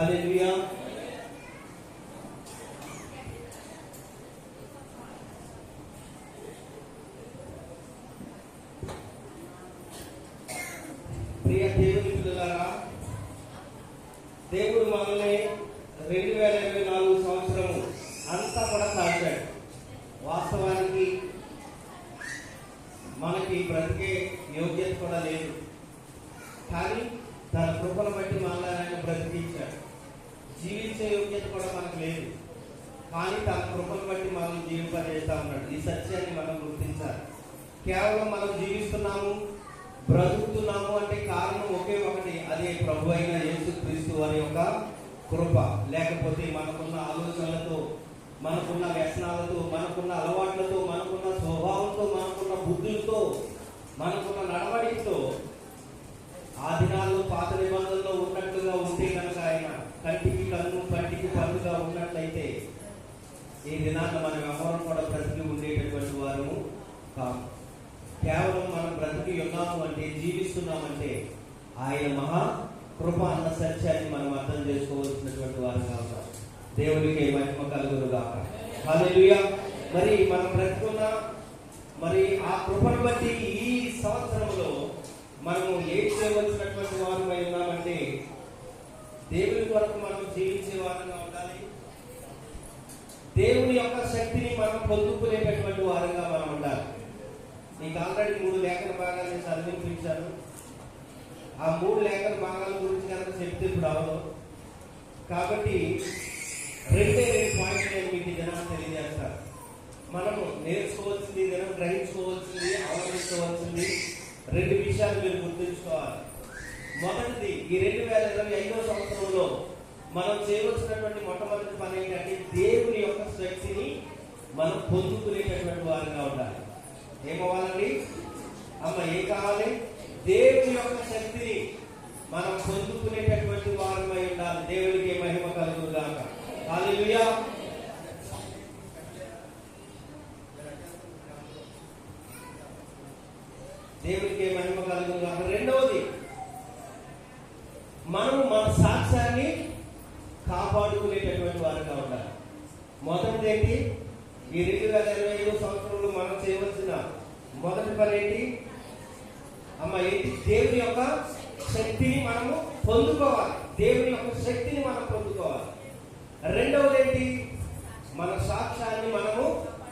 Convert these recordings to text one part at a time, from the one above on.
హల్లెలూయా హల్లెలూయా ప్రియ దేవుని పిల్లలారా దేవుడు మనల్ని రెండు వేల ఇరవై నాలుగు సంవత్సరం అంతా కూడా తాకాడు వాస్తవానికి మనకి బ్రతికే యోగ్యత కూడా లేదు కానీ తన కృపను బట్టి మనల్ని ఆయన బ్రతికించాడు జీవించే యోగ్యత కూడా మనకు లేదు. కానీ తన కృపను బట్టి మనం జీవింపజేస్తా ఉన్నాడు. ఈ సత్యాన్ని మనం గుర్తించాలి. కేవలం మనం జీవిస్తున్నాము బ్రతుకుతున్నాము అంటే కారణం ఒకే ఒకటి. అదే ప్రభు అయిన యేసు క్రీస్తు వారి యొక్క కృప. లేకపోతే మనకున్న ఆలోచనలతో మనకున్న వ్యసనాలతో మనకున్న అలవాట్లతో మనకున్న స్వభావంతో మనకున్న బుద్ధులతో మనకున్న నడవడితో ఆ దినాల్లో పాత నిబంధనలో ఉన్నట్లుగా ఉంటే కనుక ఆయన కంటికి కన్ను పంటికి పన్నుగా ఉన్నట్లయితే ఈ దినాన్న మన వ్యవహారం కూడా బ్రతికి ఉండేటటువంటి వారము కాదు కేవలం మనం బ్రతికి ఉన్నాము అంటే జీవిస్తున్నామంటే ఆయన మహా కృప అన్న సత్యాన్ని మనం అర్థం చేసుకోవాల్సినటువంటి వారు కావాలి దేవునికి మహిమ కలుగురు కాక మరి మనం బ్రతుకున్న మరి ఆ కృపను బట్టి ఈ సంవత్సరంలో మనము ఏం చేయవలసినటువంటి వారు ఉన్నామంటే దేవుని కొరకు మనం జీవించే వారంగా ఉండాలి. దేవుని యొక్క శక్తిని మనం పొందుకునేటటువంటి వారంగా మనం ఉండాలి. నీకు ఆల్రెడీ మూడు లేఖన భాగాలు నేను చదివించాను ఆ మూడు లేఖన భాగాల గురించి కనుక చెప్తే ఇప్పుడు అవదు. కాబట్టి రెండే రెండు పాయింట్లు నేను మీకు ఈ దినాన్ని తెలియజేస్తాను. మనము నేర్చుకోవాల్సింది ఈ దినం గ్రహించుకోవాల్సింది అవలంబించవలసింది రెండు విషయాలు మీరు గుర్తుంచుకోవాలి. మొదటిది ఈ రెండు వేల ఇరవై ఐదో సంవత్సరంలో మనం చేయవలసినటువంటి మొట్టమొదటి పని ఏంటంటే దేవుని యొక్క శక్తిని మనం పొందుకునేటటువంటి వారిగా ఉండాలి. ఏమవ్వాలండి? అమ్మ ఏం కావాలి? దేవుని యొక్క శక్తిని మనం పొందుకునేటటువంటి వారమై ఉండాలి దేవునికి మహిమ కలుగును గాక హల్లెలూయా దేవునికి మహిమ కలుగును గాక రెండవది మనము మన సాక్ష్యాన్ని కాపాడుకునేటటువంటి వారుగా ఉండాలి మొదటిది ఏంటి ఈ రెండు వేల ఇరవై ఐదు సంవత్సరంలో మనం చేయవలసిన మొదటి పని ఏంటి అమ్మ ఏంటి దేవుని యొక్క శక్తిని మనము పొందుకోవాలి దేవుని యొక్క శక్తిని మనం పొందుకోవాలి రెండవది ఏంటి మన సాక్ష్యాన్ని మనము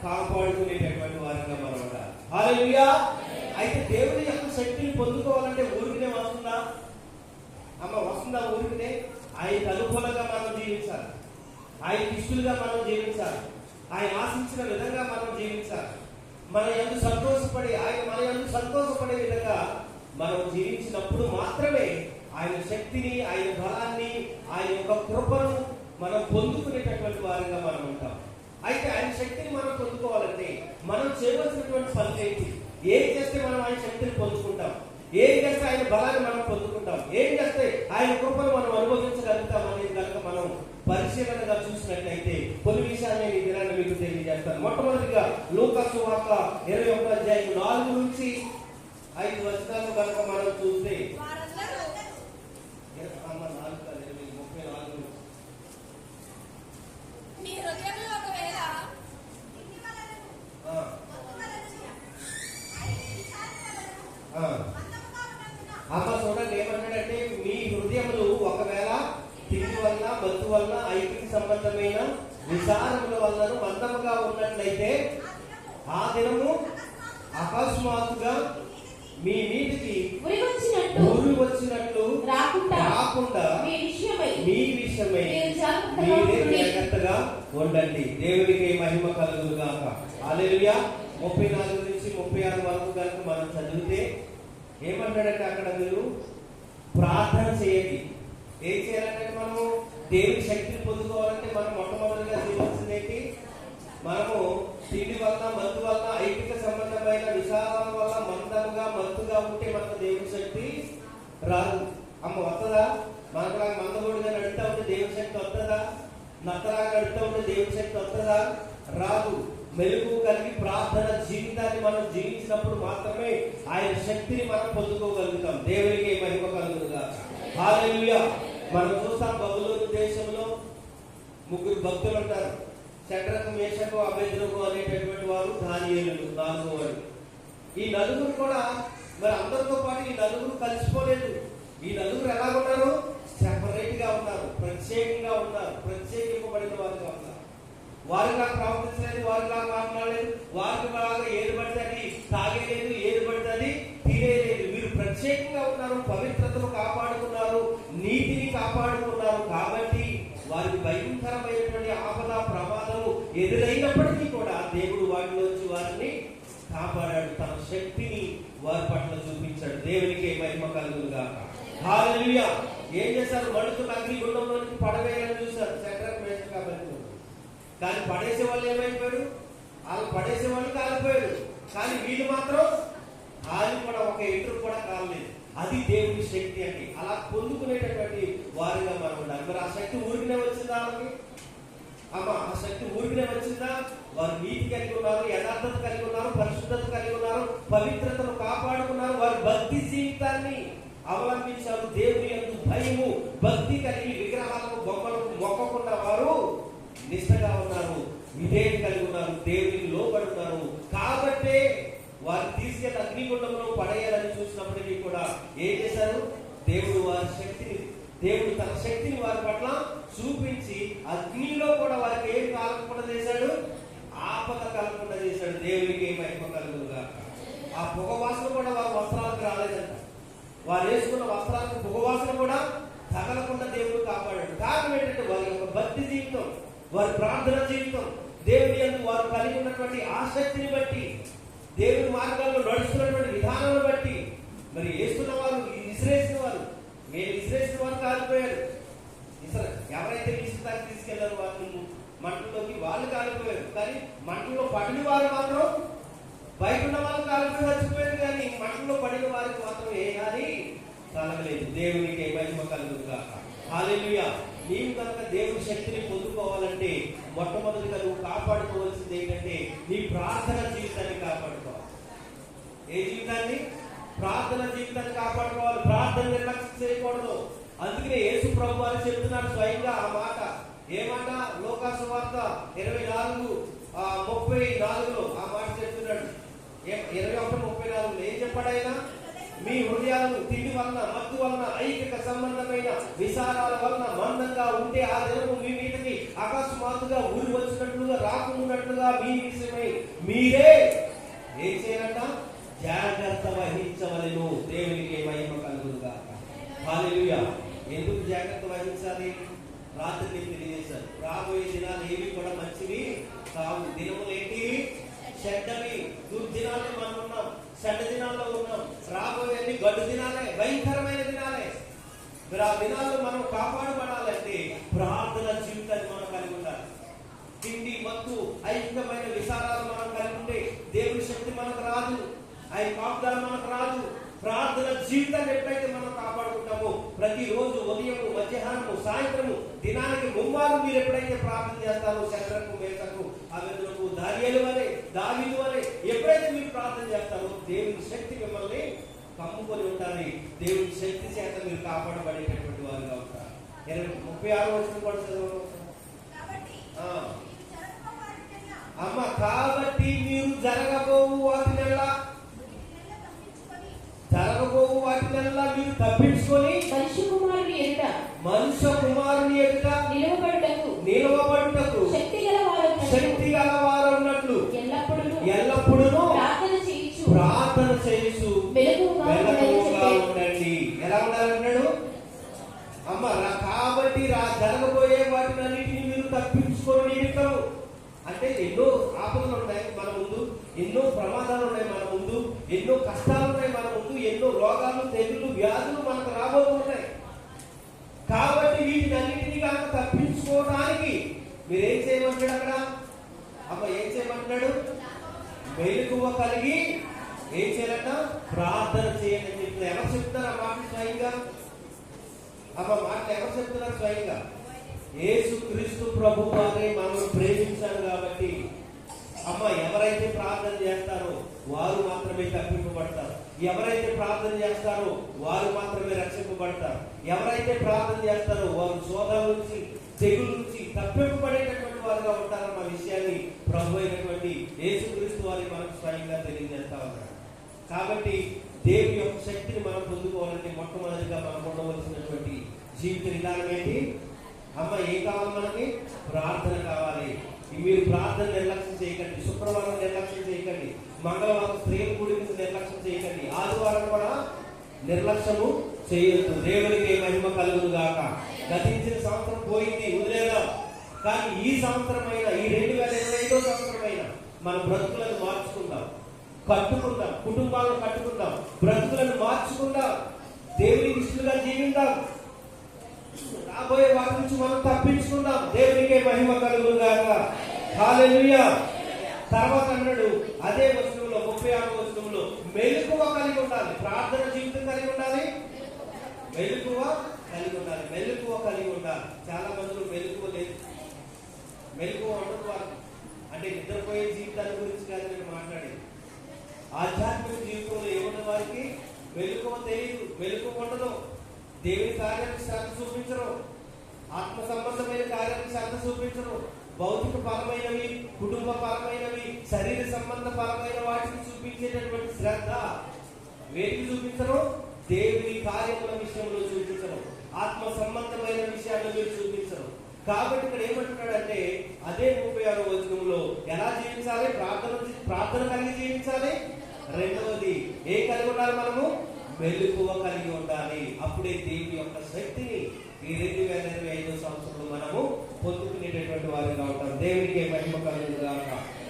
కాపాడుకునేటటువంటి వారిగా మనం ఉండాలి హల్లెలూయా అయితే దేవుని యొక్క శక్తిని పొందుకోవాలంటే ఊరికినే వస్తుందా అమ్మ వస్తుందా ఊరికినే ఆయన అనుకూలంగా మనం జీవించాలి ఆయన మనం జీవించాలి. ఆయన ఆశించిన విధంగా మనం జీవించాలి. మన ఎందు సంతోషపడి ఆయన మన ఎందు సంతోషపడే విధంగా మనం జీవించినప్పుడు మాత్రమే ఆయన శక్తిని ఆయన బలాన్ని ఆయన యొక్క కృపను మనం పొందుకునేటటువంటి వారంగా మనం ఉంటాం. అయితే ఆయన శక్తిని మనం పొందుకోవాలంటే మనం చేయవలసినటువంటి పనులు ఏంటి? ఏం చేస్తే మనం ఆయన శక్తిని పొందుకుంటాం? ఏం చేస్తే ఆయన బలాన్ని మనం పొందుకుంటాం? ఏం చేస్తే ఆయన కృపను మనం అనుభవించగలుగుతాం అనేది కనుక మనం పరిశీలనగా చూసినట్లయితే కొన్ని విషయాలు నేను ఈ దినాన్ని మీకు తెలియజేస్తాను. మొట్టమొదటిగా లూకాసు వార్త ఇరవై ఒకటో అధ్యాయం నాలుగు నుంచి ఐదు వచనాలు కనుక మనం చూస్తే అమ్మ నాలుగు కాదు, ఇరవై, ముప్పై నాలుగు నుంచి. మీ హృదయంలో ఒకవేళ ఆ, ఆ. అమ్మ చూడండి ఏమంటాడంటే మీ హృదయములు ఒకవేళ తిండి వలన ఐక్యకి సంబంధమైన విచారముల వలన మందముగా ఉన్నట్లయితే ఆ దినము అకస్మాత్తుగా మీ మీదికి ఊరి వచ్చినట్లు రాకుండా మీ విషయమై మీరు జాగ్రత్తగా ఉండండి. దేవునికి మహిమ కలుగును గాక హల్లెలూయా. ముప్పై నాలుగు నుంచి ముప్పై ఆరు వరకు కనుక మనం చదివితే ఏమంటాడంటే అక్కడ మీరు ప్రార్థన చేయండి. ఏం చేయాలంటే మనము దేవుని శక్తిని పొందుకోవాలంటే మనం మొట్టమొదటిగా చేయవలసింది ఏంటి? మనము తిండి వల్ల మత్తు వల్ల ఐకిక సంబంధమైన విషాదాల వల్ల మందముగా మత్తుగా ఉంటే మనకు దేవుని శక్తి రాదు. అమ్మ వస్తుందా మనకు నాకు మందగోడుగా నడుతా ఉంటే దేవుని శక్తి వస్తుందా నత్తలాగా నడుతా ఉంటే దేవుని శక్తి వస్తుందా రాదు. మెలుగు కలిగి ప్రార్థన జీవితాన్ని మనం జీవించినప్పుడు మాత్రమే ఆయన శక్తిని మనం పొందుకోగలుగుతాం. దేవునికి మహిమ కలుగుగా హల్లెలూయా మనం చూస్తాం బబులూరు దేశంలో ముగ్గురు భక్తులు ఉంటారు. చక్రకు మేషకు అభ్యర్థులకు అనేటటువంటి వారు దానియేలు నాలుగో వారు ఈ నలుగురు కూడా మరి అందరితో పాటు ఈ నలుగురు కలిసిపోలేదు. ఈ నలుగురు ఎలా ఉన్నారు సెపరేట్గా ఉన్నారు ప్రత్యేకంగా ఉన్నారు ప్రత్యేకింపబడిన వారుగా ఉన్నారు వారిలా ప్రవర్తించలేదు వారిలా మాట్లాడలేదు వారికి బాగా ఏది పడితే అది తాగేలేదు ఏది పడితే కాపాడుకున్నారు పవిత్రతను కాపాడుకున్నారు నీతిని కాపాడుకున్నారు. కాబట్టి వారికి భయంకరమైనటువంటి ఆపద ప్రమాదము ఎదురైనప్పటికీ కూడా దేవుడు వాటిలోంచి వారిని కాపాడాడు. తన శక్తిని వారి పట్ల చూపించాడు. దేవునికి మహిమ కలుగును గాక. ఏం చేశారు? మనుషులు అగ్నిగుండంలోనికి పడవేయాలని చూశారు. చక్రం మేష కాబట్టి కానీ పడేసే వాళ్ళు ఏమైపోయాడు వాళ్ళు పడేసే వాళ్ళు కాలిపోయాడు కానీ వీళ్ళు మాత్రం వాళ్ళు కూడా ఒక ఇంటర్ కూడా కాలేదు అది దేవుని శక్తి అండి అలా పొందుకునేటటువంటి వారిగా మనం ఉండాలి. మరి ఆ శక్తి ఊరికినే వచ్చిందా వాళ్ళకి? అమ్మ ఆ శక్తి ఊరికినే వచ్చిందా? వారు నీతి కలిగి ఉన్నారు యథార్థత కలిగి ఉన్నారు పరిశుద్ధత కలిగి ఉన్నారు పవిత్రతను కాపాడుకున్నారు. వారి భక్తి జీవితాన్ని అవలంబించారు. దేవుని యొక్క భయము భక్తి కలిగి విగ్రహాలకు బొమ్మలకు మొక్కకుండా వారు నిష్టగా ఉన్నారు. విధేయత కలిగి ఉన్నారు. దేవునికి లోబడి కాబట్టే వారు తీసుకెళ్ళి అగ్నిగుండంలో పడేయాలి చూసినప్పటికీ కూడా ఏం చేశారు? దేవుడు వారి శక్తిని దేవుడు తన శక్తిని వారి పట్ల చూపించి అగ్నిలో కూడా వారికి ఏం కాలకుండా చేశాడు? ఆపద కలగకుండా చేశాడు. దేవునికి ఏం మహిమ కలుగుగా ఆ పొగవాసన కూడా వారి వస్త్రాలకు రాలేదంట. వారు వేసుకున్న వస్త్రాలకు పొగవాసన కూడా తగలకుండా దేవుడు కాపాడాడు. కారణం ఏంటంటే వారి యొక్క భక్తి జీవితం వారి ప్రార్థన జీవితం దేవుని అందు వారు కలిగి ఉన్నటువంటి ఆసక్తిని బట్టి దేవుని మార్గాల్లో నడుస్తున్నటువంటి విధానాన్ని బట్టి మరి వేస్తున్న వారు విసిరేసిన వారు మేము విసిరేసిన వారు కాలిపోయారు ఎవరైతే విసిరితాకి తీసుకెళ్ళారు వాళ్ళు మంటలోకి వాళ్ళు కాలిపోయారు కానీ మంటలో పడిన వారు మాత్రం బయట ఉన్న వాళ్ళు కాలిపోయి చచ్చిపోయారు కానీ మంటలో పడిన వారికి మాత్రం ఏ కానీ కలగలేదు. దేవునికి మహిమ కాక హాలెలుయా నీవు కనుక దేవుని శక్తిని పొందుకోవాలంటే మొట్టమొదటిగా నువ్వు కాపాడుకోవాల్సింది ఏంటంటే నీ ప్రార్థన జీవితాన్ని కాపాడుకోవాలి. ఏ జీవితాన్ని? ప్రార్థన జీవితాన్ని కాపాడుకోవాలి. ప్రార్థన నిర్లక్ష్యం చేయకూడదు. అందుకనే యేసు ప్రభు వారు చెప్తున్నాడు స్వయంగా ఆ మాట. ఏమాట లోకాసు వార్త ఇరవై నాలుగు ఆ, ముప్పై నాలుగులో ఆ మాట చెప్తున్నాడు. ఇరవై ఒకటి ముప్పై నాలుగులో ఏం చెప్పాడైనా మీ హృదయాలు తిండి వలన మత్తు వలన ఐకిక సంబంధమైన విచారాల వలన మందంగా ఉంటే ఆ దినము మీ మీదకి అకస్మాత్తుగా ఊరి వచ్చినట్లుగా రాకున్నట్లుగా మీ విషయమై మీరే ఏం చేయాలంట? జాగ్రత్త వహించవలను. దేవునికి మహిమ కలుగునుగా హాలెలూయా ఎందుకు జాగ్రత్త వహించాలి? రాత్రి నేను తెలియజేశాను రాబోయే దినాలు ఏవి కూడా మంచివి కావు. దినములు ఏంటి? చెడ్డవి. దుర్దినాలు మనం ఉన్నాం. చెడ్డ దినాల్లో ఉన్నాం. రాబోయే గడ్డు దినాలే భయంకరమైన దినాలే. మరి ఆ దినాల్లో మనం కాపాడబడాలంటే ప్రార్థన జీవితాన్ని మనం కలిగి ఉండాలి. తిండి మత్తు ఐక్యమైన విచారాలు మనం కలిగి ఉంటే దేవుని శక్తి మనకు రాదు. ఆయన కాపుదల మనకు రాదు. ప్రార్థన జీవితాన్ని ఎప్పుడైతే మనం కాపాడుకుంటామో ప్రతిరోజు ఉదయం మధ్యాహ్నము సాయంత్రము దినానికి ముమ్మారు మీరు ఎప్పుడైతే ప్రార్థన చేస్తారో చంద్రకు మేకకు అభివృద్ధులకు దారియలు వలె దావీదు వలె ఎప్పుడైతే మీరు ప్రార్థన చేస్తారో దేవుని శక్తి మిమ్మల్ని కమ్ముకొని ఉండాలి దేవుని శక్తి చేత మీరు కాపాడబడేటటువంటి వారుగా ఉంటారు. ఇరవై ముప్పై ఆరు వచ్చిన కూడా జరగకపోవాలంటేనా అమ్మ కాబట్టి మీరు జరగబోవు వాటినల్లా జరగబోవు వాటినల్లా మీరు తప్పించుకొని మనిషి కుమారుని ఎదుట మనుష్య కుమారుని ఎదుట నిలవబడుటకు నిలవబడుటకు శక్తి గల వారు శక్తి గలవారన్నట్లు ఎల్లప్పుడూ ఎల్లప్పుడూ ప్రార్థన చేయించు. ప్రార్థన వెలకువగా చెప్పాడు. ఉండండి. ఎలా ఉండాలంటున్నాడు అమ్మ కాబట్టి రా జరగబోయే వాటిని అన్నిటిని మీరు తప్పించుకొని నిమిత్తం అంటే ఎన్నో ఆపదలు ఉన్నాయి మన ముందు ఎన్నో ప్రమాదాలు ఉన్నాయి మన ముందు ఎన్నో కష్టాలు ఎన్నో రోగాలు తెగులు వ్యాధులు మనకు రాబోతున్నాయి. కాబట్టి వీటిని అన్నింటినీ కాక తప్పించుకోవడానికి మీరేం చేయమంటాడు అక్కడ? అమ్మ ఏం చేయమంటాడు మెలకువ కలిగి ఏం చేయాలంట? ప్రార్థన చేయండి అని చెప్తున్నారు ఎవరు చెప్తున్నారు ఆ మాట స్వయంగా? అమ్మ మాటలు ఎవరు చెప్తున్నారు స్వయంగా? యేసు క్రీస్తు ప్రభు వారే మనం ప్రేమించారు కాబట్టి అమ్మ ఎవరైతే ప్రార్థన చేస్తారో వారు మాత్రమే తప్పింపబడతారు. ఎవరైతే ప్రార్థన చేస్తారో వారు మాత్రమే రక్షింపబడతారు. ఎవరైతే ప్రార్థన చేస్తారో వారు శోధన నుంచి తెగుల నుంచి తప్పింపబడేటటువంటి వారుగా ఉంటారన్న విషయాన్ని ప్రభు అయినటువంటి యేసుక్రీస్తు వారి మనకు స్వయంగా తెలియజేస్తా ఉన్నారు కాబట్టి దేవుని యొక్క శక్తిని మనం పొందుకోవాలంటే మొట్టమొదటిగా మనం ఉండవలసినటువంటి జీవిత విధానం ఏంటి? అమ్మ ఏం కావాలి మనకి? ప్రార్థన కావాలి. మీరు ప్రార్థన నిర్లక్ష్యం చేయకండి శుక్రవారం నిర్లక్ష్యం చేయకండి. మంగళవారం స్త్రీల గురించి నిర్లక్ష్యం చేయకండి. ఆదివారం కూడా నిర్లక్ష్యము చేయొద్దు. దేవునికి మహిమ కలుగును గాక గతించిన సంవత్సరం పోయింది వదిలేదా. కానీ ఈ సంవత్సరమైన ఈ రెండు వేల ఇరవై ఐదో సంవత్సరమైన మన బ్రతుకులను మార్చుకుందాం. కట్టుకుందాం. కుటుంబాలను కట్టుకుందాం. బ్రతుకులను మార్చుకుందాం. దేవుని విష్ణుగా జీవిద్దాం రాబోయే వారి నుంచి మనం తప్పించుకుందాం. దేవునికే మహిమ కలుగుగాక హాలెలుయా తర్వాత అన్నాడు అదే వచనంలో ముప్పై ఆరు వచనంలో మెలకువ కలిగి ఉండాలి. ప్రార్థన జీవితం కలిగి ఉండాలి. మెలకువ కలిగి ఉండాలి. మెలకువ కలిగి ఉండాలి. చాలా మందులు మెలకువ లేదు. మెలకువ ఉండదు అంటే నిద్రపోయే జీవితాల గురించి కాదు నేను మాట్లాడేది. ఆధ్యాత్మిక జీవితంలో ఏమున్న వారికి మెలకువ తెలియదు. మెలకువ ఉండదు. దేవుని కార్యానికి శ్రద్ధ చూపించరు. ఆత్మ సంబంధమైన కార్యానికి శ్రద్ధ చూపించరు. భౌతిక పరమైనవి కుటుంబ పరమైనవి శరీర సంబంధ పరమైన వాటికి చూపించేటటువంటి శ్రద్ధ వేటికి చూపించను? దేవుని కార్యముల విషయంలో చూపించను. ఆత్మ సంబంధమైన విషయాల్లో మీరు చూపించను. కాబట్టి ఇక్కడ ఏమంటున్నాడంటే అదే ముప్పై ఆరో వచనంలో ఎలా జీవించాలి? ప్రార్థన ప్రార్థన కలిగి జీవించాలి. రెండవది ఏ కలిగి ఉండాలి మనము? మెలుపువ కలిగి ఉండాలి. అప్పుడే దేవుని యొక్క శక్తిని ఈ రెండు వేల ఇరవై ఐదో సంవత్సరంలో మనము పొందుకునేటటువంటి వారిగా ఉంటాం దేవునికి మహిమ కలుగుగాక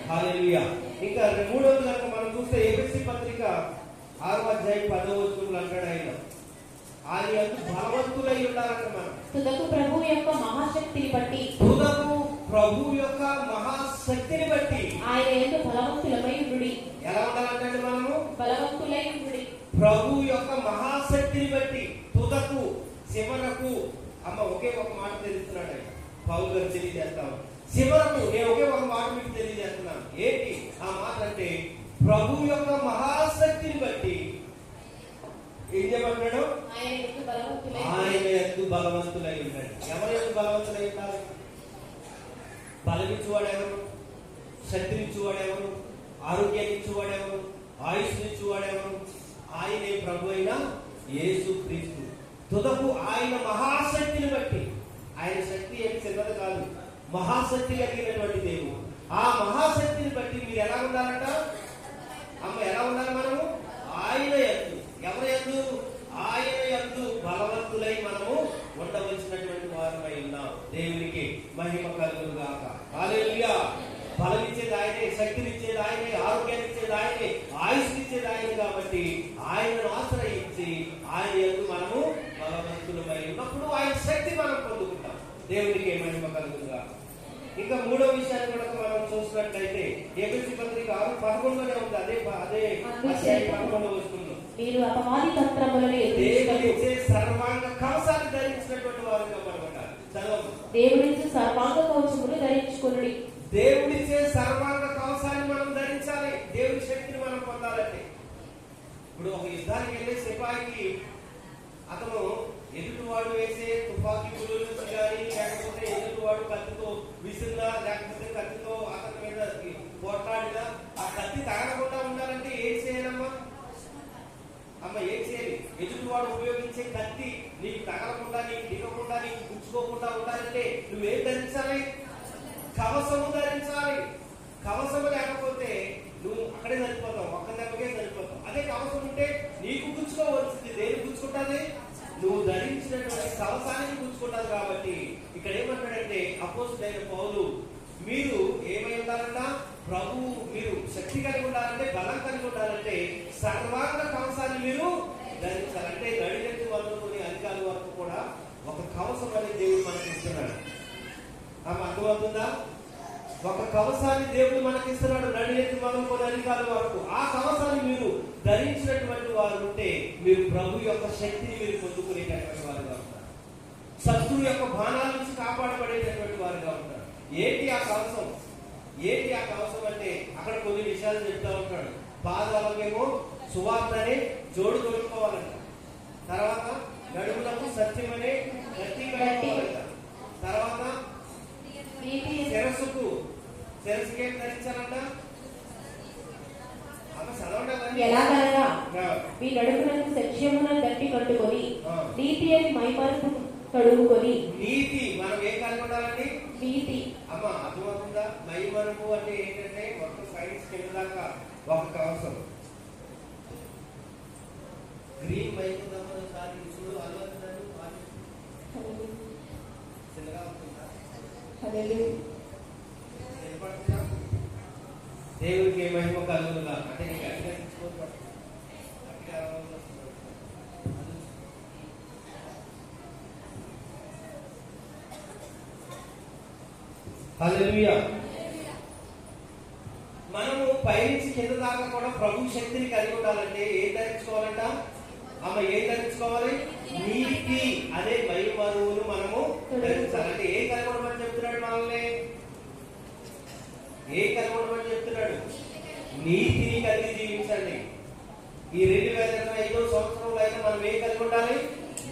హాలెలూయా ఇంకా మూడవది కనుక మనం చూస్తే ఏబిసి పత్రిక ఆరో అధ్యాయం పదో వచనంలో అంటాడు ఆయన. ఆయన బలవంతులై ఉండాలంట మనం. తుదకు ప్రభు యొక్క మహాశక్తిని బట్టి. తుదకు ప్రభు యొక్క మహాశక్తిని బట్టి. ఆయన ఎందు బలవంతులమై ఉండుడి. ఎలా ఉండాలంటే మనము? బలవంతులై ఉండుడి. ప్రభు యొక్క మహాశక్తిని బట్టి తుదకు శివరకు అమ్మ ఒకే ఒక మాట తెలుస్తున్నాడు ఆయన. పౌలు గారు తెలియజేస్తాం శివరకు నేను ఒకే ఒక మాట మీకు తెలియజేస్తున్నాను. ఏంటి? ఆ మాట అంటే ప్రభు యొక్క మహాశక్తిని బట్టి. ఏం చెప్పంటున్నాడు ఆయన ఎందు బలవంతులై ఉంటాడు ఎవరు ఎందు బలవంతులై ఉంటారు బలమిచ్చువాడు ఎవరు శక్తినిచ్చువాడు ఎవరు ఆరోగ్యాన్ని ఇచ్చేవాడు ఎవరు ఆయుష్ ఇచ్చేవాడు ఎవరు ఆయనే ప్రభు అయిన యేసు క్రీస్తు తుదకు ఆయన మహాశక్తిని బట్టి. ఆయన శక్తి ఏమి చిన్నది కాదు. మహాశక్తి కలిగినటువంటి దేవుడు. ఆ మహాశక్తిని బట్టి మీరు ఎలా ఉండాలంట? అమ్మ ఎలా ఉండాలి మనము? ఆయన ఎందు ఎవరి ఎందు ఆయన ఎందు బలవంతులై మనము ఉండవలసినటువంటి వారమై ఉన్నాం. దేవునికి మహిమ కలుగును బలమిచ్చేది బలం ఆయనే శక్తినిచ్చేది ఆయనే ఆరోగ్యాన్ని ఇచ్చేది ఆయనే ఆయుష్ ఇచ్చేది ఆయనే కాబట్టి ఆయనను ఆశ్రయించి ఆయన ఎందు మనము బలవంతులమై ఉన్నప్పుడు ఆయన శక్తి మనం పొందుకుంటాం దేవునికి మహిమ కలుగును గాక ఇంకా మూడో విషయాన్ని కూడా మనం చూసినట్లయితే ఏబిసి పత్రిక ఆరు పదకొండులోనే ఉంది. అదే అదే పదకొండు వస్తుంది. మీరు అపవాది తంత్రములను ఇచ్చే సర్వాంగ కవసాన్ని ధరించినటువంటి వారుగా ఉండాలి చదవము దేవునించి సర్వాంగ కవచములు ధరించుకొనుడి. దేవుడిచ్చే సర్వాంగ కవసాన్ని మనం ధరించాలి. దేవుని శక్తిని మనం పొందాలంటే. ఇప్పుడు ఒక యుద్ధానికి వెళ్ళే సిపాయికి అతను ఎదుటివాడు వేసే తుపాకీ గుళ్ళు నుంచి కానీ లేకపోతే ఎదుటివాడు కత్తితో విసిరినా లేకపోతే కత్తితో అతని మీద పోట్లాడినా ఆ కత్తి తగలకుండా ఉండాలంటే ఏం చేయాలమ్మా? అమ్మ ఏం చేయాలి? ఎదుటివాడు ఉపయోగించే కత్తి నీకు తగలకుండా నీకు దిగకుండా నీకు గుచ్చుకోకుండా ఉండాలంటే నువ్వేం ధరించాలి? కవసము ధరించాలి. కవసము లేకపోతే నువ్వు అక్కడే సరిపోతావు ఒక్క దెబ్బకే సరిపోతావు. అదే కవసం ఉంటే నీకు గుచ్చుకోవలసింది. దేని గుచ్చుకుంటుంది? నువ్వు ధరించినటువంటి కవసాన్ని గుచ్చుకుంటారు కాబట్టి ఇక్కడ ఏమంటాడంటే అపోజిట్ పౌలు మీరు ఏమై ఉండాలంట ప్రభు మీరు శక్తి కలిగి ఉండాలంటే బలం కలిగి ఉండాలంటే సర్వాంగ కవసాన్ని మీరు ధరించాలంటే నడినెత్తి వదులుకుని అధికారుల వరకు కూడా ఒక కవసం అనేది దేవుడు మనకి ఇస్తున్నాడు అర్థమవుతుందా ఒక కవసాన్ని దేవుడు మనకి ఇస్తున్నాడు నడినెత్తి మొదలుకొని అధికారుల వరకు. ఆ కవసాన్ని మీరు ధరించినటువంటి వారు ఉంటే మీరు ప్రభు యొక్క శక్తిని మీరు పొందుకునేటటువంటి వారుగా ఉంటారు. శత్రువు యొక్క బాణాల నుంచి కాపాడబడేటటువంటి వారుగా ఉంటారు. ఏంటి ఆ కవసం? ఏంటి ఆ కవసం అంటే అక్కడ కొన్ని విషయాలు చెప్తా ఉంటాడు. పాదాలకేమో సువార్తని జోడు తొడుక్కోవాలంట తర్వాత నడుములకు సత్యం అనే గట్టి తర్వాత శిరస్సుకు శిరస్సుకి ఏం ధరించాలంట. ఎలాగనగా మీ నడుములకు సత్యమున గట్టి కట్టుకొని. నీతి అని మైమరుపు తొడుగుకొని నీతి మనం ఏం కలిగి ఉండాలండి? నీతి. అమ్మ అర్థమవుతుందా మై మరుపు అంటే ఏంటంటే మొత్తం సైన్స్ కింద దాకా ఒక కవసం గ్రీన్ మైకు అలవాటు చిన్నగా ఉంటుందా? దేవుడికి మహిమ కలుగుతుందా అంటే నీకు అధికారం తీసుకోవద్దు. మనము పైనుంచి కింద దాకా కూడా ప్రభు శక్తిని కలిగి ఉండాలంటే ఏం ధరించుకోవాలంట? అమ్మ ఏం ధరించుకోవాలి? నీతి అనే మరువును మనము ధరించాలి. అంటే ఏం కలిగి చెప్తున్నాడు మనల్ని? ఏం కలిగి చెప్తున్నాడు? నీతిని కలిగి జీవించండి. ఈ రెండు వేల ఇరవై ఐదో సంవత్సరంలో అయితే మనం ఏం కలిగి ఉండాలి?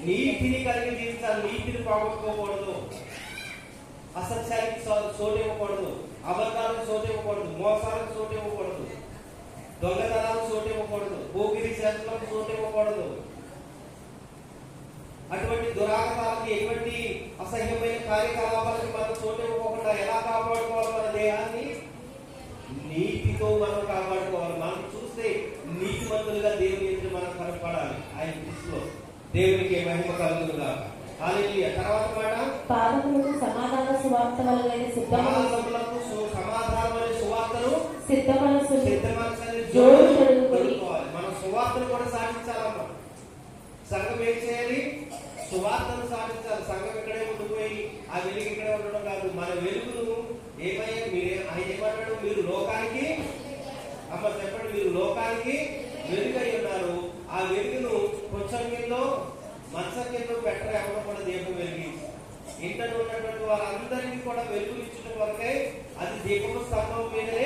నీతిని కలిగి జీవించాలి. నీతిని పోగొట్టుకోకూడదు అసత్యానికి చోటు ఇవ్వకూడదు అబద్ధాలకు చోటు ఇవ్వకూడదు మోసాలకు చోటు ఇవ్వకూడదు దొంగతనాలకు చోటు ఇవ్వకూడదు పోగిరి చేతులకు చోటు ఇవ్వకూడదు అటువంటి దురాగతాలకు ఎటువంటి అసహ్యమైన కార్యకలాపాలకు మనం చోటు ఇవ్వకుండా ఎలా కాపాడుకోవాలి మన దేహాన్ని? నీతితో మనం కాపాడుకోవాలి. మనం చూస్తే నీతిమంతులుగా దేవుని ఎదురు మనం కనపడాలి. ఆయన దృష్టిలో దేవునికి మహిమ కలుగుతుందా హాలెలూయా తర్వాత మాట పాదములకు సమాధాన సువార్త వలన సమాధానమైన సువార్తను సిద్ధ సిద్ధ జోడు. మనం సువార్తను కూడా సాధించాలమ్మా. సంఘం ఏం చేయాలి? సువార్తను సాధించాలి. సంఘం ఇక్కడే ఉండిపోయి ఆ వెలుగు ఇక్కడే ఉండడం కాదు. మన వెలుగును ఏమయ్యా మీరే ఆయన ఏమన్నాడు మీరు లోకానికి అమ్మ చెప్పండి మీరు లోకానికి వెలుగై ఉన్నారు. ఆ వెలుగును కొంచెం కింద మంచం కింద పెట్టరు. ఎవరు కూడా దీపం వెలిగి. ఇంటర్ ఉన్నటువంటి వారందరికీ కూడా వెలుగు ఇచ్చిన వరకే అది దీపము స్తంభం మీదనే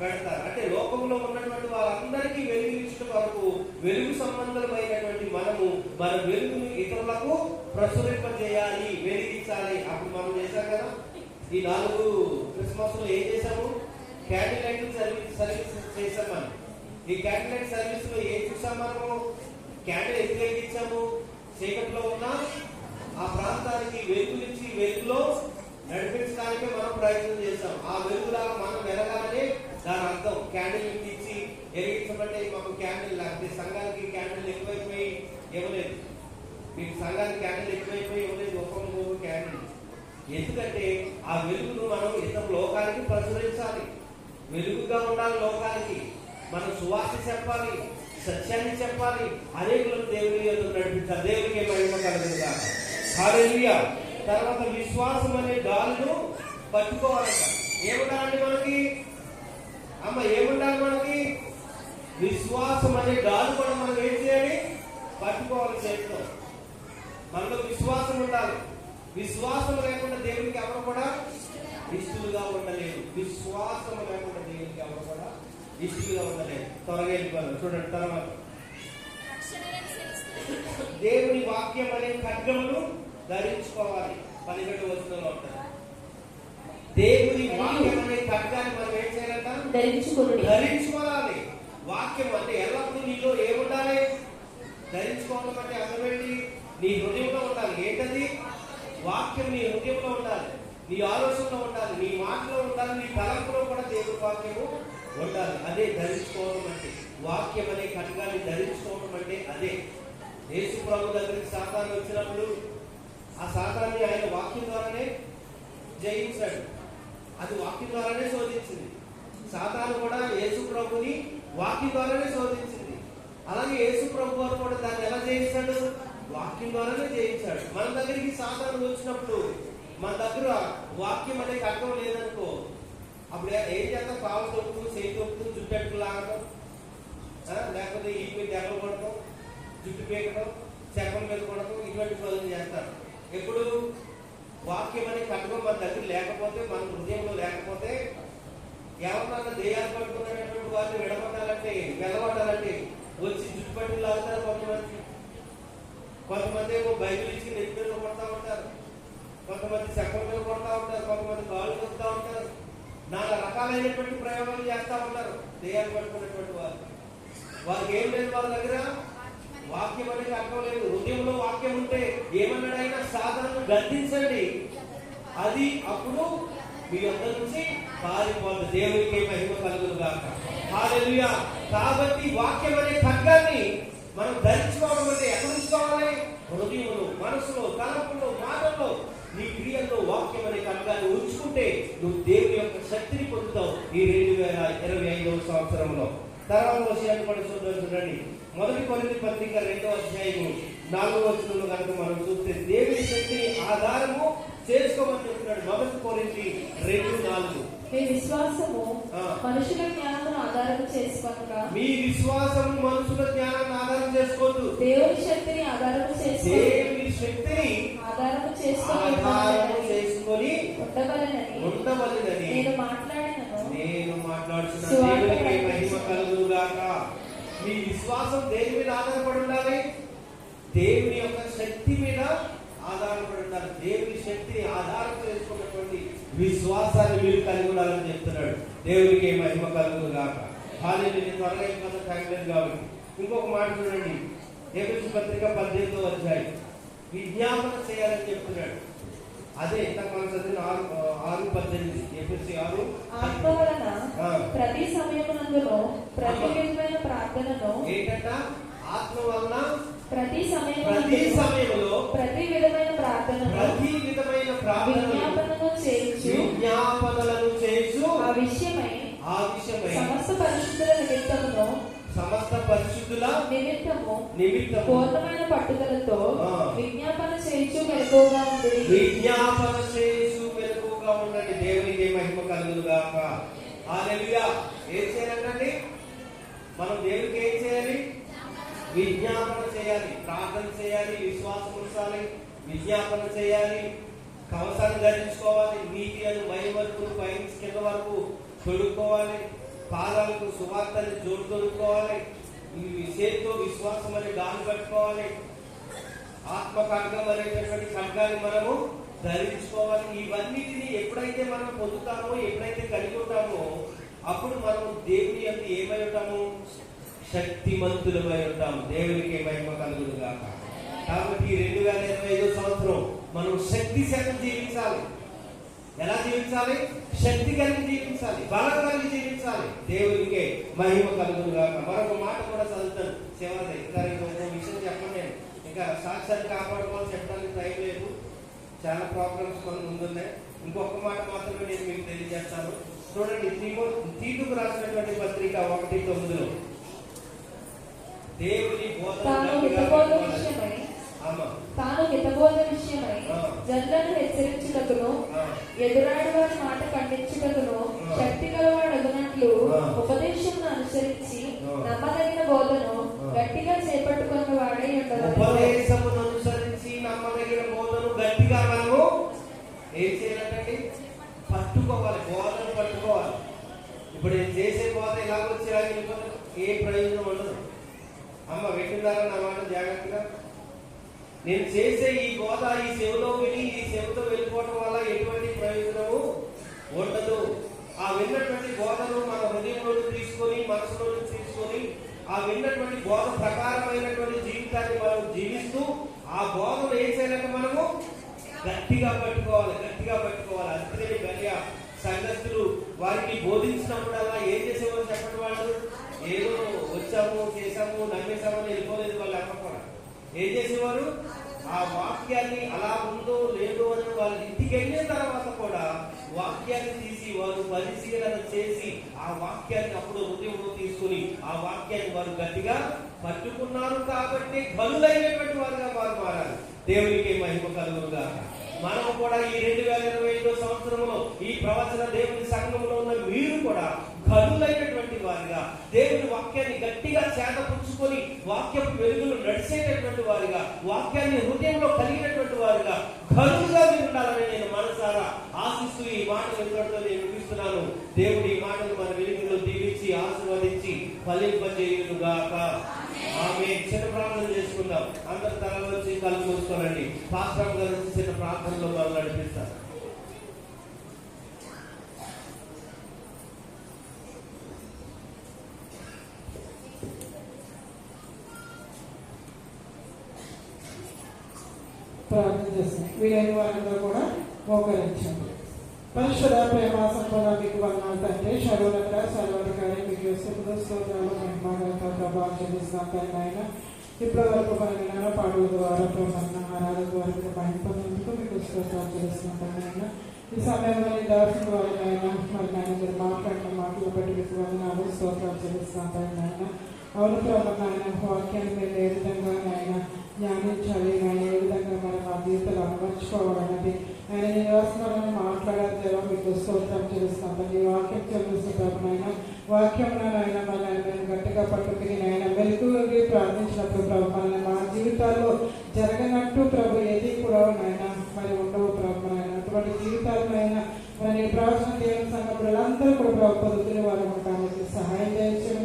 పెడతారు. అంటే లోకంలో ఉన్నటువంటి వాళ్ళందరికీ వెలుగు వరకు వెలుగు సంబంధమైనటువంటి మనము మన వెలుగును ఇతరులకు ప్రచురింపజేయాలి వెలిగించాలి. అప్పుడు మనం చేశాం కదా. ఈ నాలుగు క్రిస్మస్లో ఏం చేశాము? క్యాండిల్ లైట్ సర్వీస్ సర్వీస్ చేశాం మనం ఈ క్యాండిల్ లైట్ సర్వీస్లో ఏం చూసాం మనము? క్యాండిల్ ఎందుకు వెలిగించాము చీకట్లో ఉన్న ఆ ప్రాంతానికి వెలుగునిచ్చి వెలుగులో నడిపించడానికి మనం ప్రయత్నం చేస్తాం ఆ వెలుగులాగా మనం వెలగాలని దాని అర్థం క్యాండిల్ ఇచ్చి వెలిగించమంటే మాకు క్యాండిల్ లేకపోతే సంఘానికి క్యాండిల్ ఎక్కువైపోయి ఇవ్వలేదు. మీకు సంఘానికి క్యాండిల్ ఎక్కువైపోయి ఇవ్వలేదు ఒక్కొక్క క్యాండిల్. ఎందుకంటే ఆ వెలుగును మనం ఇతర లోకానికి ప్రచురించాలి వెలుగుగా ఉండాలి లోకానికి. మనం సువార్త చెప్పాలి సత్యాన్ని చెప్పాలి అనేకులను దేవుని యొక్క నడిపించాలి. దేవునికి మహిమ కలుగుగా హాలెలూయా తర్వాత విశ్వాసం అనే గాలును పట్టుకోవాలంట. ఏముండాలండి మనకి? అమ్మ ఏముండాలి మనకి? విశ్వాసం అనే గాలు కూడా మనం ఏం చేయాలి? పట్టుకోవాలి చేతితో మనలో విశ్వాసం ఉండాలి. విశ్వాసం లేకుండా దేవునికి ఎవరు కూడా ఇష్టలుగా ఉండలేదు. విశ్వాసం లేకుండా దేవునికి ఎవరు కూడా ఇష్టలుగా ఉండలేదు. త్వరగా వెళ్ళిపోవాలి చూడండి తర్వాత. దేవుని వాక్యం అనే ఖడ్గమును ధరించుకోవాలి. పనిగట్టు వస్తువులో ఉంటారు దేవుని వాక్యం అనే ఖడ్గాన్ని మనం ఏం చేయాలంట? ధరించుకుని ధరించుకోవాలి. వాక్యం అంటే ఎల్లప్పుడూ నీలో ఏముండాలి? ధరించుకోవడం అంటే అర్థం ఏంటి? నీ హృదయంలో ఉండాలి. ఏంటది? వాక్యం నీ హృదయంలో ఉండాలి. నీ ఆలోచనలో ఉండాలి. నీ మాటలో ఉండాలి. నీ తలంపులో కూడా దేవుడి వాక్యము ఉండాలి. అదే ధరించుకోవడం అంటే. వాక్యం అనే ఖడ్గాన్ని ధరించుకోవడం అంటే అదే. యేసు ప్రభు దగ్గరికి సాతాను వచ్చినప్పుడు ఆ సాతాన్ని ఆయన వాక్యం ద్వారానే జయించాడు. అది వాక్య ద్వారానే శోధించింది. సాతాను కూడా యేసు ప్రభుని వాక్య ద్వారానే శోధించింది. అలాగే యేసు ప్రభు వారు కూడా దాన్ని ఎలా జయించాడు? వాక్యం ద్వారానే జయించాడు. మన దగ్గరికి సాతాను వచ్చినప్పుడు మన దగ్గర వాక్యం అనే కట్టం లేదనుకో అప్పుడు ఏం చేస్తాం? కాలు తొక్కు చేయి తొక్కు జుట్టెట్టు లాగడం లేకపోతే ఈ మీద దెబ్బలు కొడటం జుట్టు పీకడం చెప్పల మీద కొడటం ఇటువంటి పనులు చేస్తారు. ఎప్పుడు? వాక్యం అనే కట్టడం మన దగ్గర లేకపోతే మన హృదయంలో లేకపోతే ఎవరన్నా దేయాలు పట్టుకున్నటువంటి వారిని విడబడాలంటే వెలబడాలంటే వచ్చి జుట్టుపట్టి లాగుతారు కొంతమంది. కొంతమంది ఏమో బైబిల్ ఇచ్చి నెత్తి కొడతా ఉంటారు. కొంతమంది చక్రం కొడతా ఉంటారు. కొంతమంది కాళ్ళు కొడతా ఉంటారు. నాలుగు రకాలైనటువంటి ప్రయోగాలు చేస్తా ఉంటారు. దెయ్యాలు పట్టుకున్నటువంటి వారు. వారికి ఏం లేదు వాళ్ళ దగ్గర? వాక్యం అనేది అర్థం లేదు. హృదయంలో వాక్యం ఉంటే ఏమన్నాడైనా సాధనను గర్తించండి అది అప్పుడు మీ అందరి నుంచి పారిపోతుంది దేవునికి మహిమ కలుగును గాక. హల్లెలూయా. కాబట్టి వాక్యం అనే ఖడ్గాన్ని మనం ధరించుకోవడం అంటే ఎక్కడ ఉంచుకోవాలి హృదయంలో మనసులో తలపులో మాటల్లో. నీ క్రియల్లో వాక్యం అనే ఖడ్గాన్ని ఉంచుకుంటే నువ్వు దేవుని యొక్క శక్తిని పొందుతావు. ఈ రెండు వేల ఇరవై ఐదవ సంవత్సరంలో. తర్వాత విషయాన్ని కూడా చూద్దాం చూడండి. మొదటి కొరింథీ పత్రిక రెండో అధ్యాయము నాలుగో వచనంలో కనుక మనం చూస్తే దేవుని శక్తిని ఆధారము చేసుకోమని చెప్తున్నాడు మొదటి కొరింథీ రెండు నాలుగు. మీ విశ్వాసము. మనుషుల జ్ఞానమును ఆధారం చేసుకొనక మీ విశ్వాసం మనుషుల జ్ఞానాన్ని ఆధారం చేసుకోవద్దు దేవుని శక్తిని ఆధారం చేసుకొని దేవుని శక్తిని ఆధారం చేసుకొని ఆధారం చేసుకొని ఉండవలనని. ఉండవలనని. నేను మాట్లాడినను నేను మాట్లాడుతున్న సువార్త దేవునికి మహిమ కలుగును గాక మీ విశ్వాసం దేని మీద ఆధారపడి ఉండాలి? దేవుని యొక్క శక్తి మీద ఆధారపడి ఉండాలి. దేవుని శక్తిని ఆధారం చేసుకున్నటువంటి విశ్వాసాన్ని మీరు కలిగి ఉండాలని చెప్తున్నాడు. దేవునికి మహిమ కలుగు కాక కానీ నేను త్వరగా అయిపోతే టైం లేదు కాబట్టి. ఇంకొక మాట చూడండి. ఏపీ పత్రిక పద్దెనిమిదో అధ్యాయం. విజ్ఞాపన చేయాలని చెప్తున్నాడు. అదే ఇంతకు మనం చదివిన ఆరు ఆరు పద్దెనిమిది. ఏపీసీ ఆరు ఆత్మ వలన ఆ. ప్రతి సమయమునందును ప్రతి విధమైన ప్రార్థనను ఏంటంట? ఆత్మ వలన ప్రతి ప్రతి సమయమునందును సమయంలో ప్రతి విధమైన ప్రార్థనను ప్రతి విధమైన ప్రార్థనలు విజ్ఞాపనను చేయించు. విజ్ఞాపనలను చేసు ఆ విషయమై ఆ విషయమై సమస్త పరిశుద్ధుల నిమిత్తమును సమస్త పరిశుద్ధుల నిమిత్తము నిమిత్తము. పూర్ణమైన పట్టుదలతో. విజ్ఞాపన చేయించు మెలకువగా ఉంది విజ్ఞాపన చేసు మెలకుగా ఉండండి. దేవునికి మహిమ కలుగును గాక హల్లెలూయా. ఏం చేయాలండి మనం దేవునికి ఏం చేయాలి? విజ్ఞాపన చేయాలి. ప్రార్థన చేయాలి. విశ్వాసం ఉంచాలి. విజ్ఞాపన చేయాలి. కవసాన్ని ధరించుకోవాలి. నీతి అని మై వరకు పై కింద వరకు తొడుక్కోవాలి పాదాలకు సువార్తని జోరు తొడుక్కోవాలి. ఈ చేతితో విశ్వాసం అనే గాలి కట్టుకోవాలి ఆత్మ ఖడ్గం అనేటటువంటి ఖడ్గాన్ని మనము ధరించుకోవాలి. ఇవన్నిటిని ఎప్పుడైతే మనం పొందుతామో ఎప్పుడైతే కలిగి ఉంటామో అప్పుడు మనం దేవుని యొక్క ఏమై ఉంటాము? శక్తిమంతులమై ఉంటాము. దేవునికి ఏమైమ కలుగును కాబట్టి ఈ రెండు వేల ఇరవై ఐదో సంవత్సరం మనం శక్తి శాతం జీవించాలి. ఎలా జీవించాలి? శక్తి కలిగి జీవించాలి బలం కలిగి జీవించాలి. దేవునికి మహిమ కలుగును గాక. మరొక మాట కూడా చదువుతాను చివరిది ఇంకా విషయం చెప్పండి నేను. ఇంకా సాక్ష్యాన్ని కాపాడుకోవాలని చెప్పడానికి టైం లేదు. చాలా ప్రోగ్రామ్స్ కొన్ని ముందున్నాయి. ఇంకొక మాట మాత్రమే నేను మీకు తెలియజేస్తాను. చూడండి తీమో తీటుకు రాసినటువంటి పత్రిక ఒకటి తొమ్మిదిలో. దేవుని బోధన తాను గట్టిగా హితబోధ పట్టుకోవాలి. విషయమై ఆమా హితబోధ విషయమై. జనులను హెచ్చరించుటకును. ఎదురాడు వారి మాట ఖండించుటకును. శక్తి గలవాడు అగునట్లు ఆ. ఉపదేశమును అనుసరించి. నమ్మదగిన బోధను. గట్టిగా చేపట్టుకున్న వాడే. ఉపదేశమును అనుసరించి నమ్మదగిన బోధను గట్టిగా మనము ఏం చేయాలంటే పట్టుకోవాలి బోధను పట్టుకోవాలి ఇప్పుడు నేను చేసే బోధ ఎలాగొచ్చి ఇలా వెళ్ళిపోతే ఏ ప్రయోజనం ఉండదు అమ్మ వింటున్నారా నా మాట జాగ్రత్తగా నేను చేసే ఈ బోధ ఈ సేవలో విని ఈ సేవతో వెళ్ళిపోవడం వల్ల ఎటువంటి ప్రయోజనము ఉండదు. ఆ విన్నటువంటి బోధను మన హృదయంలో తీసుకొని మనసులో తీసుకొని ఆ విన్నటువంటి బోధ ప్రకారమైనటువంటి జీవితాన్ని మనం జీవిస్తూ ఆ బోధను ఏం చేయాలంటే మనము గట్టిగా పట్టుకోవాలి గట్టిగా పట్టుకోవాలి. అంతే గట్టిగా సంగతులు వారికి బోధించినప్పుడల్లా ఏం చేసేవాళ్ళు చెప్పండి వాళ్ళు? ఏదో వచ్చాము చేసాము నమ్మేశామని వెళ్ళిపోలేదు వాళ్ళు. ఏం చేసేవారు? ఆ వాక్యాన్ని అలా ఉందో లేదో అని వాళ్ళ ఇంటికి వెళ్ళిన తర్వాత కూడా వాక్యాన్ని తీసి వారు పరిశీలన చేసి ఆ వాక్యాన్ని అప్పుడు హృదయంలో తీసుకుని ఆ వాక్యాన్ని వారు గట్టిగా పట్టుకున్నారు కాబట్టి బలులైనటువంటి వారుగా వారు మారాలి దేవునికి మహిమ కలుగుగా మనం కూడా ఈ రెండు వేల ఇరవై ఐదో సంవత్సరంలో ఈ ప్రవచన దేవుని సంఘంలో ఉన్న మీరు కూడా కరువులైనటువంటి వారిగా దేవుని వాక్యాన్ని గట్టిగా చేతపుచ్చుకొని వాక్యం వెలుగులు నడిచేటటువంటి వారిగా వాక్యాన్ని హృదయంలో కలిగినటువంటి వారిగా కరువుగా మీరు ఉండాలని నేను మనసారా ఆశిస్తూ ఈ మాటలు వినడంతో నేను చూపిస్తున్నాను దేవుడి ఈ మాటలు మన వెలుగులో దీవించి ఆశీర్వదించి ఫలింపజేయునుగాక. ఆమె చిన్న ప్రార్థన చేసుకుందాం. అందరి తల వచ్చి కళ్ళు మూసుకోనండి గారు చిన్న ప్రార్థనలో వాళ్ళు నడిపిస్తారు. వీలైన వారందరూ కూడా మోకరించండి. పరిశుధ ప్రేమ సంపద మీకు వందనాలు తండ్రి. శరువులక సర్వధికారి మీకు యేసుక్రీస్తు స్తోత్రాలు మహిమగత ప్రభావం చెల్లిస్తాం తండ్రి ఆయన ఇప్పటి వరకు మన పాటల ద్వారా ప్రబంధన ఆరాధన ద్వారా మీరు మహింపొందేందుకు మీకు స్తోత్రాలు చెల్లిస్తాం తండ్రి ఆయన ఈ సమయంలో ఈ దర్శన ద్వారా ఆయన మరి నాయన మీరు మాట్లాడిన మాటలు బట్టి మీకు వందనాలు స్తోత్రాలు చెల్లిస్తాం తండ్రి ఆయన అవును ప్రభు నాయన వాక్యాన్ని మీరు ఏ విధంగా ఆయన ధ్యానించాలి జీవితంలో అమర్చుకోవాలన్నది ఆయన నివాసంలో మాట్లాడాలి దేవా మీకు స్తోత్రం చేస్తాం. వాక్యం చెల్లిస్తున్నాం ఆయన వాక్యం ఆయన మళ్ళీ గట్టిగా పట్టుకుని ఆయన వెలుగుకి ప్రార్థించినప్పుడు ప్రభు మా జీవితాల్లో జరగనట్టు ప్రభు ఏది కూడా నాయన మరి ఉండవు ప్రభు నాయన. అటువంటి జీవితాలైనా మరి ప్రార్థన దేవుని అందరూ కూడా ప్రభు పొద్దున వారు సహాయం చేయించమని